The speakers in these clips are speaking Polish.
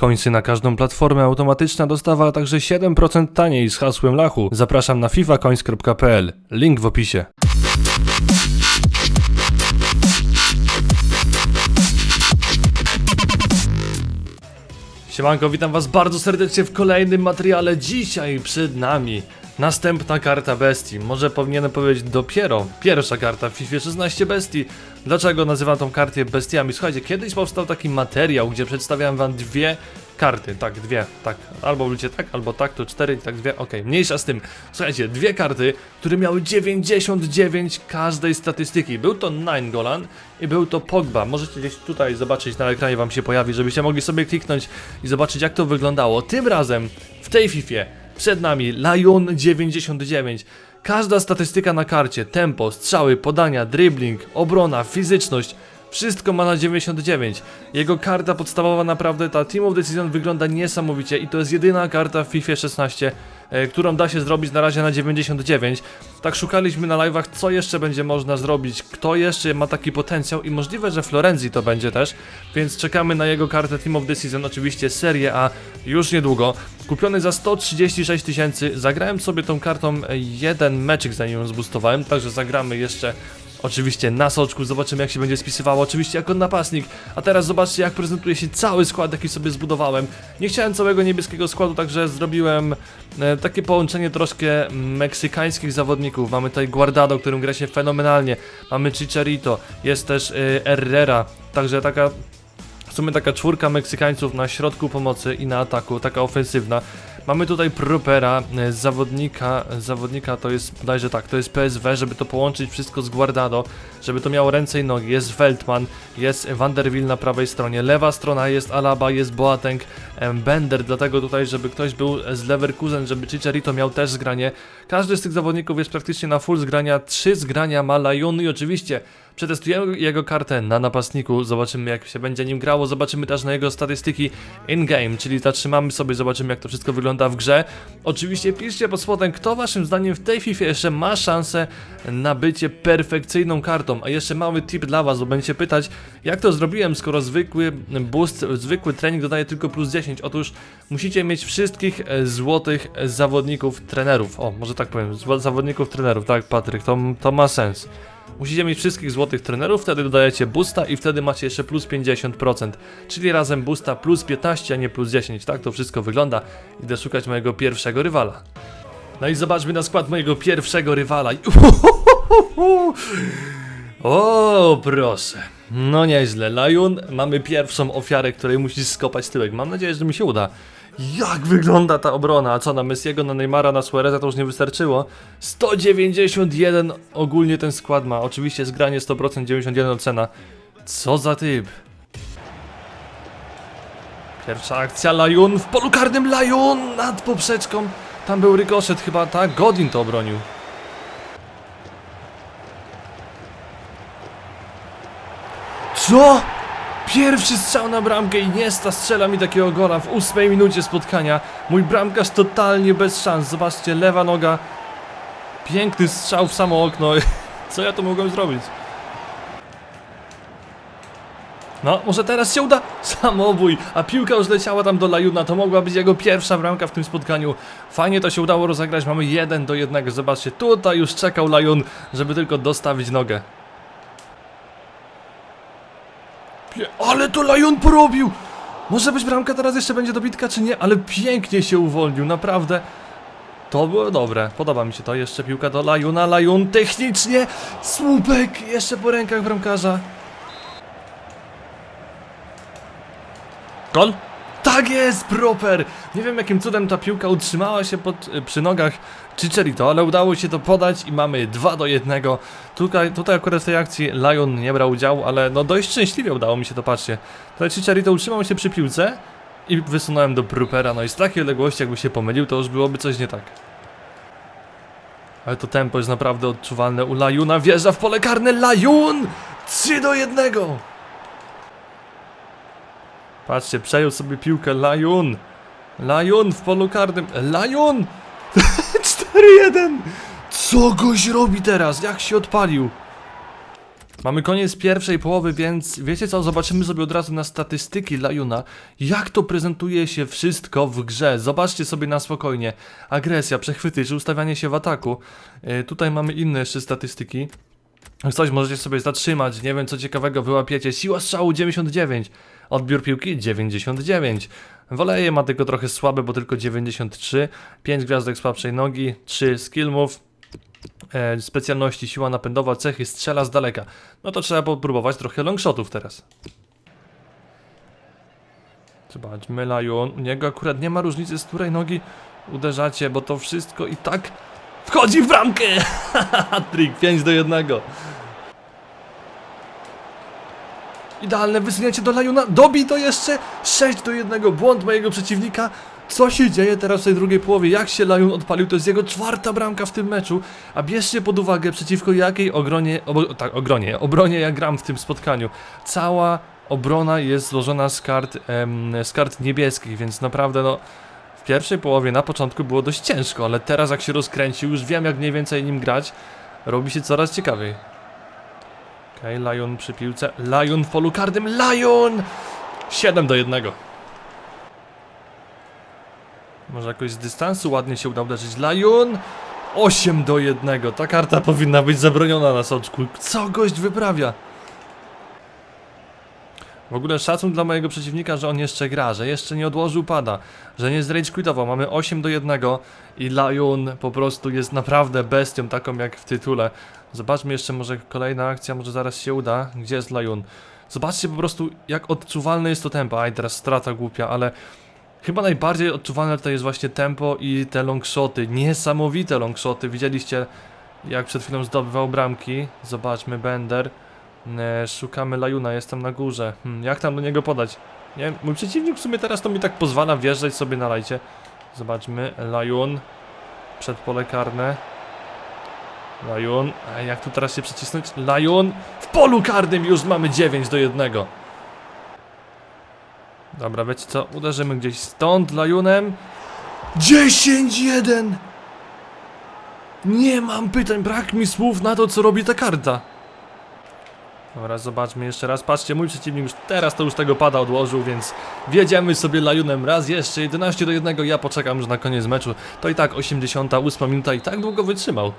Końcy na każdą platformę, automatyczna dostawa, a także 7% taniej z hasłem Lachu. Zapraszam na fifacoins.pl. Link w opisie. Siemanko, witam was bardzo serdecznie w kolejnym materiale. Dzisiaj przed nami następna karta bestii. Może powinienem powiedzieć dopiero pierwsza karta w FIFA 16 bestii. Dlaczego nazywam tą kartę bestiami? Słuchajcie, kiedyś powstał taki materiał, gdzie przedstawiałem wam dwie karty. Tak, dwie, tak. Albo ludzie tak, albo tak, to cztery, tak dwie, okej. Mniejsza z tym. Słuchajcie, dwie karty, które miały 99 każdej statystyki. Był to Nine Golan i był to Pogba. Możecie gdzieś tutaj zobaczyć na ekranie wam się pojawi, żebyście mogli sobie kliknąć i zobaczyć jak to wyglądało. Tym razem w tej Fifie przed nami Lion 99. Każda statystyka na karcie, tempo, strzały, podania, dribbling, obrona, fizyczność, wszystko ma na 99. Jego karta podstawowa naprawdę, ta Team of Season wygląda niesamowicie i to jest jedyna karta w FIFA 16, e, którą da się zrobić na razie na 99. Tak szukaliśmy na live'ach, co jeszcze będzie można zrobić, kto jeszcze ma taki potencjał i możliwe, że Florenzi to będzie też, więc czekamy na jego kartę Team of Season, oczywiście Serie A już niedługo. Kupiony za 136 tysięcy, zagrałem sobie tą kartą e, jeden meczyk zanim ją zboostowałem, także zagramy jeszcze Oczywiście na soczku, zobaczymy jak się będzie spisywało, oczywiście jako napastnik. A teraz zobaczcie jak prezentuje się cały skład, jaki sobie zbudowałem. Nie chciałem całego niebieskiego składu, także zrobiłem e, takie połączenie troszkę meksykańskich zawodników. Mamy tutaj Guardado, którym gra się fenomenalnie. Mamy Chicharito, jest też e, Herrera, także taka w sumie taka czwórka Meksykańców na środku pomocy i na ataku, taka ofensywna. Mamy tutaj Propera, e, zawodnika, zawodnika to jest bodajże tak, to jest PSW, żeby to połączyć wszystko z Guardado, żeby to miało ręce i nogi. Jest Veltman, jest Vanderwill na prawej stronie, lewa strona jest Alaba, jest Boateng, em, Bender, dlatego tutaj, żeby ktoś był z Leverkusen, żeby Chicharito miał też zgranie. Każdy z tych zawodników jest praktycznie na full zgrania, trzy zgrania ma Lajun i oczywiście Przetestujemy jego kartę na napastniku, zobaczymy jak się będzie nim grało, zobaczymy też na jego statystyki in-game, czyli zatrzymamy sobie, zobaczymy jak to wszystko wygląda w grze. Oczywiście piszcie pod spodem, kto waszym zdaniem w tej FIFA jeszcze ma szansę na bycie perfekcyjną kartą. A jeszcze mały tip dla was, bo będziecie pytać, jak to zrobiłem, skoro zwykły boost, zwykły trening dodaje tylko plus 10. Otóż musicie mieć wszystkich e, złotych zawodników, trenerów. O, może tak powiem, zawodników, trenerów, tak Patryk, to, to ma sens. Musicie mieć wszystkich złotych trenerów, wtedy dodajecie boosta i wtedy macie jeszcze plus 50%. Czyli razem boosta plus 15, a nie plus 10. Tak to wszystko wygląda. Idę szukać mojego pierwszego rywala. No i zobaczmy na skład mojego pierwszego rywala. O, proszę. No nieźle. Lion, mamy pierwszą ofiarę, której musisz skopać tyłek. Mam nadzieję, że mi się uda. Jak wygląda ta obrona? A co, na Messiego, na Neymara, na Suareza to już nie wystarczyło? 191 ogólnie ten skład ma. Oczywiście zgranie 100%, 91 ocena. Co za typ? Pierwsza akcja, Lajun w polu karnym, Lajun nad poprzeczką. Tam był rykoszet chyba, tak? Godin to obronił. Co? Pierwszy strzał na bramkę i Niesta strzela mi takiego gola w ósmej minucie spotkania. Mój bramkarz totalnie bez szans. Zobaczcie, lewa noga. Piękny strzał w samo okno. Co ja tu mogłem zrobić? No, może teraz się uda? Samobój, a piłka już leciała tam do Lajuna, to mogła być jego pierwsza bramka w tym spotkaniu. Fajnie to się udało rozegrać, mamy jeden do jednego. Zobaczcie, tutaj już czekał Lajun, żeby tylko dostawić nogę. Pie ale to Lajun porobił! Może być bramka, teraz jeszcze będzie dobitka czy nie, ale pięknie się uwolnił, naprawdę. To było dobre, podoba mi się to. Jeszcze piłka do Lajuna, Lajun technicznie, słupek, jeszcze po rękach bramkarza. Gol? Tak jest, proper! Nie wiem jakim cudem ta piłka utrzymała się pod, y, przy nogach Chicharito, ale udało się to podać i mamy 2 do 1. Tutaj, tutaj akurat w tej akcji Lion nie brał udziału, ale no dość szczęśliwie udało mi się to, patrzcie. Tutaj Chicharito utrzymał się przy piłce i wysunąłem do Propera, no i z takiej odległości jakby się pomylił, to już byłoby coś nie tak. Ale to tempo jest naprawdę odczuwalne u Lajuna, wjeżdża w pole karne, Lajun! 3 do 1! Patrzcie, przejął sobie piłkę Lajun. Lajun w polu karnym. Lajun! 4-1! Co goś robi teraz? Jak się odpalił? Mamy koniec pierwszej połowy, więc wiecie co? Zobaczymy sobie od razu na statystyki Lajuna, jak to prezentuje się wszystko w grze. Zobaczcie sobie na spokojnie. Agresja, przechwyty, czy ustawianie się w ataku. Yy, tutaj mamy inne jeszcze statystyki. Coś możecie sobie zatrzymać, nie wiem co ciekawego wyłapiecie. Siła strzału 99, odbiór piłki 99. Woleje ma tylko trochę słabe, bo tylko 93. 5 gwiazdek słabszej nogi, 3 skill move. Specjalności siła napędowa, cechy strzela z daleka. No to trzeba popróbować trochę longshotów teraz. Zobaczmy, Lion. U niego akurat nie ma różnicy, z której nogi uderzacie, bo to wszystko i tak wchodzi w bramkę! Trik 5 do 1. Idealne wysunięcie do Lajuna. Dobi to jeszcze 6 do 1. Błąd mojego przeciwnika. Co się dzieje teraz w tej drugiej połowie? Jak się Lajun odpalił? To jest jego czwarta bramka w tym meczu. A bierzcie pod uwagę przeciwko jakiej ogronie, tak, ogronie, obronie ja gram w tym spotkaniu. Cała obrona jest złożona z kart, em, z kart niebieskich, więc naprawdę no... W pierwszej połowie na początku było dość ciężko, ale teraz jak się rozkręcił, już wiem jak mniej więcej nim grać, robi się coraz ciekawiej. Okej, Lion przy piłce. Lion w polu karnym. Lion! 7 do 1. Może jakoś z dystansu ładnie się uda uderzyć. Lion! 8 do 1. Ta karta powinna być zabroniona na soczku. Co gość wyprawia? W ogóle szacun dla mojego przeciwnika, że on jeszcze gra, że jeszcze nie odłożył pada, że nie zrage quitował. Mamy 8 do 1 i Lion po prostu jest naprawdę bestią, taką jak w tytule. Zobaczmy jeszcze może kolejna akcja, może zaraz się uda. Gdzie jest Lion? Zobaczcie po prostu jak odczuwalne jest to tempo. Aj, teraz strata głupia, ale chyba najbardziej odczuwalne tutaj jest właśnie tempo i te longshoty. Niesamowite longshoty. Widzieliście jak przed chwilą zdobywał bramki. Zobaczmy Bender. E, szukamy Lajuna, jestem na górze. Hmm, jak tam do niego podać? Nie mój przeciwnik w sumie teraz to mi tak pozwala wjeżdżać sobie na lajcie. Zobaczmy, Lajun. Przed pole karne. Lajun. A jak tu teraz się przycisnąć? Lajun. W polu karnym już mamy 9 do 1. Dobra, wiecie co? Uderzymy gdzieś stąd Lajunem. 10-1! Nie mam pytań, brak mi słów na to, co robi ta karta. Dobra, zobaczmy jeszcze raz. Patrzcie, mój przeciwnik już teraz to już tego pada odłożył, więc wiedziemy sobie Lajunem raz jeszcze. 11 do 1. Ja poczekam już na koniec meczu. To i tak 88 minuta i tak długo wytrzymał.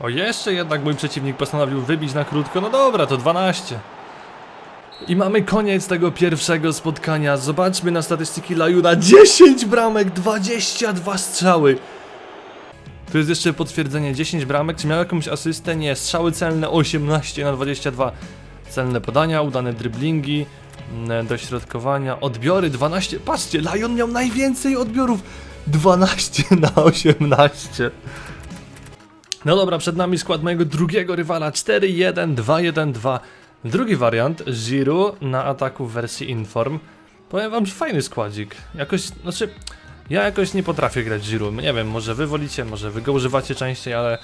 O, jeszcze jednak mój przeciwnik postanowił wybić na krótko. No dobra, to 12. I mamy koniec tego pierwszego spotkania. Zobaczmy na statystyki Lajuna. 10 bramek, 22 strzały. Tu jest jeszcze potwierdzenie 10 bramek. Czy miał jakąś asystę? Nie. Strzały celne 18 na 22. Celne podania, udane driblingi, mm, dośrodkowania, odbiory 12. Patrzcie, Lion miał najwięcej odbiorów. 12 na 18. No dobra, przed nami skład mojego drugiego rywala 4-1, 2-1-2. Drugi wariant, Ziru na ataku w wersji Inform. Powiem wam, że fajny składzik. Jakoś, znaczy, ja jakoś nie potrafię grać Ziru. Nie wiem, może wy wolicie, może wy go używacie częściej, ale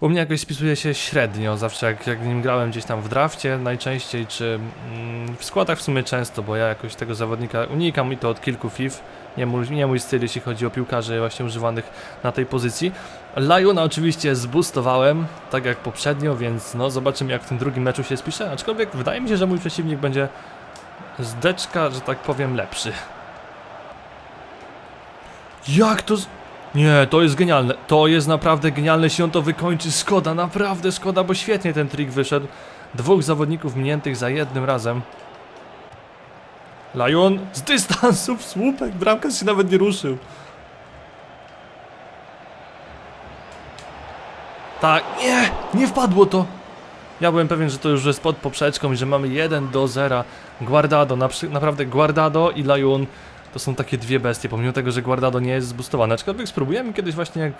u mnie jakoś spisuje się średnio. Zawsze jak, jak nim grałem gdzieś tam w drafcie najczęściej, czy mm, w składach w sumie często, bo ja jakoś tego zawodnika unikam i to od kilku FIF. Nie mój, nie mój styl, jeśli chodzi o piłkarzy właśnie używanych na tej pozycji. Liona oczywiście zboostowałem, tak jak poprzednio, więc no zobaczymy jak w tym drugim meczu się spisze, aczkolwiek wydaje mi się, że mój przeciwnik będzie z deczka, że tak powiem, lepszy. Jak to z... Nie, to jest genialne, to jest naprawdę genialne, jeśli on to wykończy, szkoda, naprawdę szkoda, bo świetnie ten trik wyszedł. Dwóch zawodników miniętych za jednym razem. Lion z dystansu w słupek, bramkarz się nawet nie ruszył. Tak, nie, nie wpadło to. Ja byłem pewien, że to już jest pod poprzeczką i że mamy 1 do 0. Guardado, na, naprawdę Guardado i Lion to są takie dwie bestie, pomimo tego, że Guardado nie jest zboostowane. Aczkolwiek spróbujemy kiedyś właśnie jak,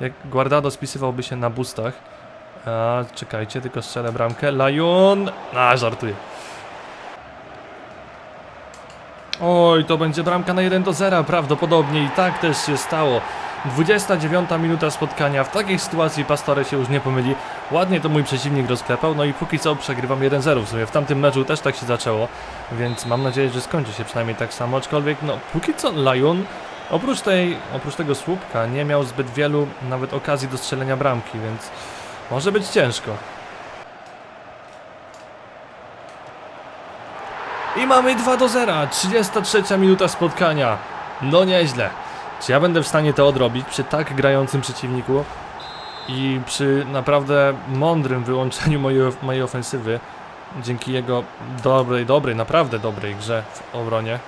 jak Guardado spisywałby się na boostach. A, czekajcie, tylko strzelę bramkę. Lion! A, żartuję. Oj, to będzie bramka na 1 do 0 prawdopodobnie i tak też się stało. 29 minuta spotkania. W takiej sytuacji Pastore się już nie pomyli. Ładnie to mój przeciwnik rozklepał, no i póki co przegrywam 1-0 w sumie. W tamtym meczu też tak się zaczęło, więc mam nadzieję, że skończy się przynajmniej tak samo. Aczkolwiek, no póki co Lion oprócz, tej, oprócz tego słupka nie miał zbyt wielu nawet okazji do strzelenia bramki, więc może być ciężko. Mamy 2 do 0, 33 minuta spotkania. No nieźle. Czy ja będę w stanie to odrobić przy tak grającym przeciwniku i przy naprawdę mądrym wyłączeniu mojej, mojej ofensywy dzięki jego dobrej, dobrej, naprawdę dobrej grze w obronie.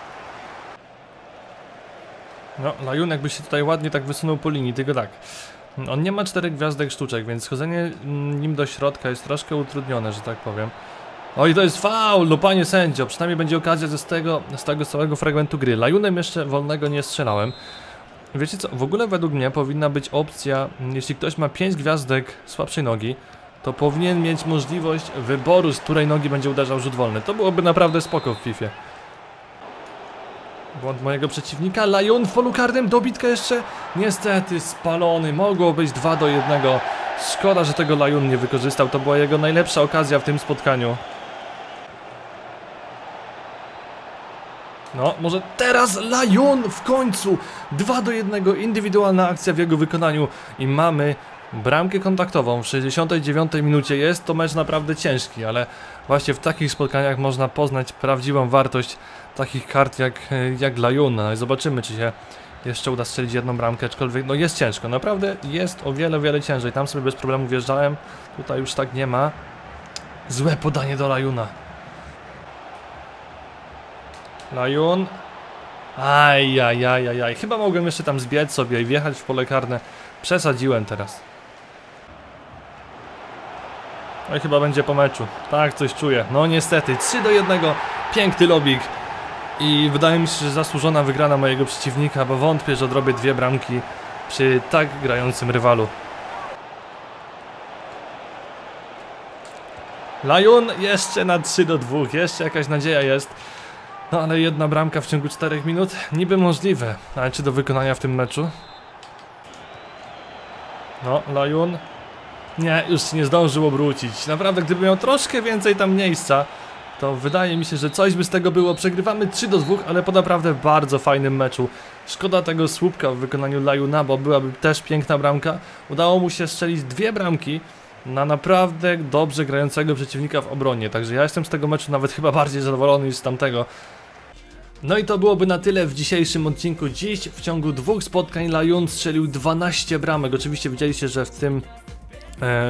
No, Lajun jakby się tutaj ładnie tak wysunął po linii, tylko tak. On nie ma czterech gwiazdek sztuczek, więc schodzenie mm, nim do środka jest troszkę utrudnione, że tak powiem. Oj, to jest faul, no panie sędzio, przynajmniej będzie okazja ze z tego, z tego całego fragmentu gry. Lajunem jeszcze wolnego nie strzelałem. Wiecie co, w ogóle według mnie powinna być opcja, jeśli ktoś ma 5 gwiazdek słabszej nogi, to powinien mieć możliwość wyboru, z której nogi będzie uderzał rzut wolny. To byłoby naprawdę spoko w FIFA. Błąd mojego przeciwnika, Lajun w polu karnym, dobitka jeszcze, niestety spalony, mogło być 2 do 1. Szkoda, że tego Lajun nie wykorzystał, to była jego najlepsza okazja w tym spotkaniu. No, może teraz Lajun w końcu! 2 do 1, indywidualna akcja w jego wykonaniu i mamy bramkę kontaktową w 69 minucie. Jest to mecz naprawdę ciężki, ale właśnie w takich spotkaniach można poznać prawdziwą wartość takich kart jak, jak Lajuna. Zobaczymy, czy się jeszcze uda strzelić jedną bramkę, aczkolwiek no jest ciężko, naprawdę jest o wiele, wiele ciężej. Tam sobie bez problemu wjeżdżałem, tutaj już tak nie ma. Złe podanie do Lajuna. Lajun. Aj, aj, aj, aj, aj. Chyba mogłem jeszcze tam zbiec sobie i wjechać w pole karne. Przesadziłem teraz. No i chyba będzie po meczu. Tak, coś czuję. No niestety, 3 do 1. Piękny lobik. I wydaje mi się, że zasłużona wygrana mojego przeciwnika, bo wątpię, że odrobię dwie bramki przy tak grającym rywalu. Lajun jeszcze na 3 do 2. Jeszcze jakaś nadzieja jest. No ale jedna bramka w ciągu 4 minut niby możliwe. Ale czy do wykonania w tym meczu? No, Lajun. Nie, już nie zdążył obrócić. Naprawdę, gdyby miał troszkę więcej tam miejsca, to wydaje mi się, że coś by z tego było. Przegrywamy 3 do 2, ale po naprawdę bardzo fajnym meczu. Szkoda tego słupka w wykonaniu Lajuna, bo byłaby też piękna bramka. Udało mu się strzelić dwie bramki na naprawdę dobrze grającego przeciwnika w obronie. Także ja jestem z tego meczu nawet chyba bardziej zadowolony niż z tamtego. No i to byłoby na tyle w dzisiejszym odcinku. Dziś w ciągu dwóch spotkań Lajun strzelił 12 bramek. Oczywiście widzieliście, że w tym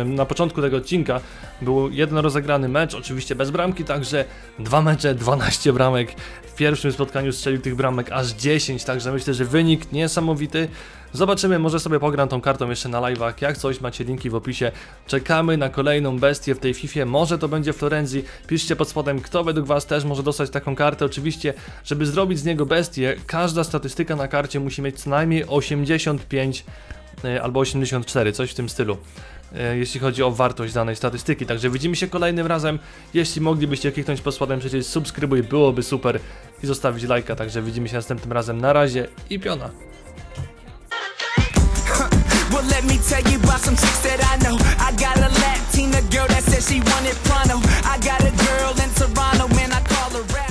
na początku tego odcinka był jeden rozegrany mecz, oczywiście bez bramki, także dwa mecze, 12 bramek. W pierwszym spotkaniu strzelił tych bramek aż 10, także myślę, że wynik niesamowity. Zobaczymy, może sobie pogram tą kartą jeszcze na live'ach, jak coś macie linki w opisie. Czekamy na kolejną bestię w tej FIFA, może to będzie Florenzi. Piszcie pod spodem, kto według was też może dostać taką kartę. Oczywiście, żeby zrobić z niego bestię, każda statystyka na karcie musi mieć co najmniej 85 e, albo 84, coś w tym stylu E, jeśli chodzi o wartość danej statystyki. Także widzimy się kolejnym razem. Jeśli moglibyście kliknąć pod spodem przecież subskrybuj, byłoby super i zostawić lajka. Także widzimy się następnym razem. Na razie i piona. Well, let me tell you about some chicks that I know. I got a Latina girl that said she wanted. I got a girl in Toronto and I call her rap.